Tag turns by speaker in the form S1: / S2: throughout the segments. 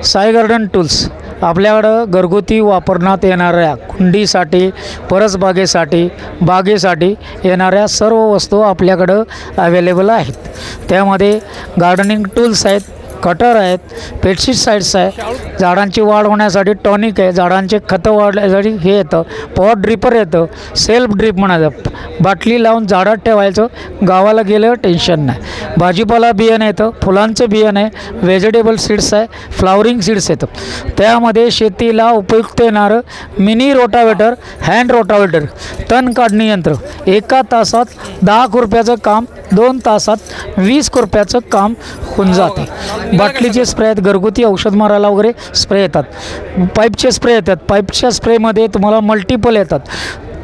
S1: Sai garden tools आपल्याकडं घरगुती वापरण्यात येणाऱ्या कुंडीसाठी परसबागेसाठी बागेसाठी येणाऱ्या सर्व वस्तू आपल्याकडं अवेलेबल आहेत. त्यामध्ये गार्डनिंग टूल्स आहेत कटर आहेत पेस्टिसाइड्स आहे. झाडांची वाढ होण्यासाठी टॉनिक आहे झाडांचे खतं वाढण्यासाठी हे येतं पॉट ड्रिपर येतं सेल्फ ड्रिप म्हणायचं. बाटली लावून झाडात ठेवायचं गावाला गेलं टेन्शन नाही. भाजीपाला बियाणं येतं फुलांचं बियाणं आहे व्हेजिटेबल सीड्स आहे फ्लावरिंग सीड्स येतं. त्यामध्ये शेतीला उपयुक्त येणारं मिनी रोटावेटर हँड रोटावेटर तण काढणी यंत्र. एका तासात दहा रुपयाचं काम दोन तासात वीस रुपयाचं काम होऊन जाते. बाटलीचे स्प्रे आहेत घरगुती औषध मारायला वगैरे स्प्रे येतात. पाईपचे स्प्रे येतात. पाईपच्या स्प्रेमध्ये तुम्हाला मल्टिपल येतात.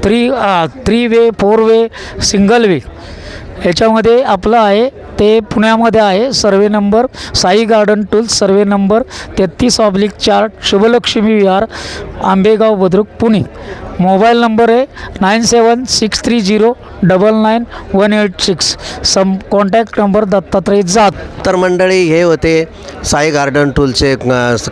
S1: Three three way four way single way याच्यामध्ये आपलं आहे ते पुण्यामध्ये आहे. Survey number Sai garden tools survey number तेहतीस ऑब्लिक चार शुभलक्ष्मी विहार आंबेगाव बुद्रुक पुणे. मोबाईल नंबर आहे nine seven six three zero double nine one eight six. Some contact number Dattatray जात.
S2: तर मंडळी हे होते साई गार्डन टूलचे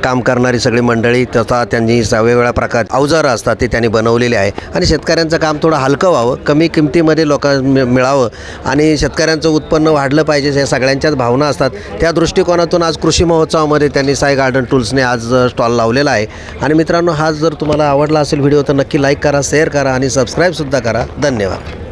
S2: काम करणारी सगळी मंडळी तथा त्यांनी वेगवेगळ्या प्रकार अवजारं असतात ते त्यांनी बनवलेले आहे. आणि शेतकऱ्यांचं काम थोडं हलकं व्हावं कमी किमतीमध्ये लोकां मिळावं आणि शेतकऱ्यांचं उत्पन्न वाढलं पाहिजे. हे सगळ्यांच्याच भावना असतात. त्या दृष्टिकोनातून आज कृषी महोत्सवामध्ये त्यांनी साई गार्डन टूल्सने आज स्टॉल लावलेला आहे. आणि मित्रांनो हा जर तुम्हाला आवडला असेल व्हिडिओ तर नक्की लाईक करा शेअर करा आणि सबस्क्राईबसुद्धा करा. धन्यवाद.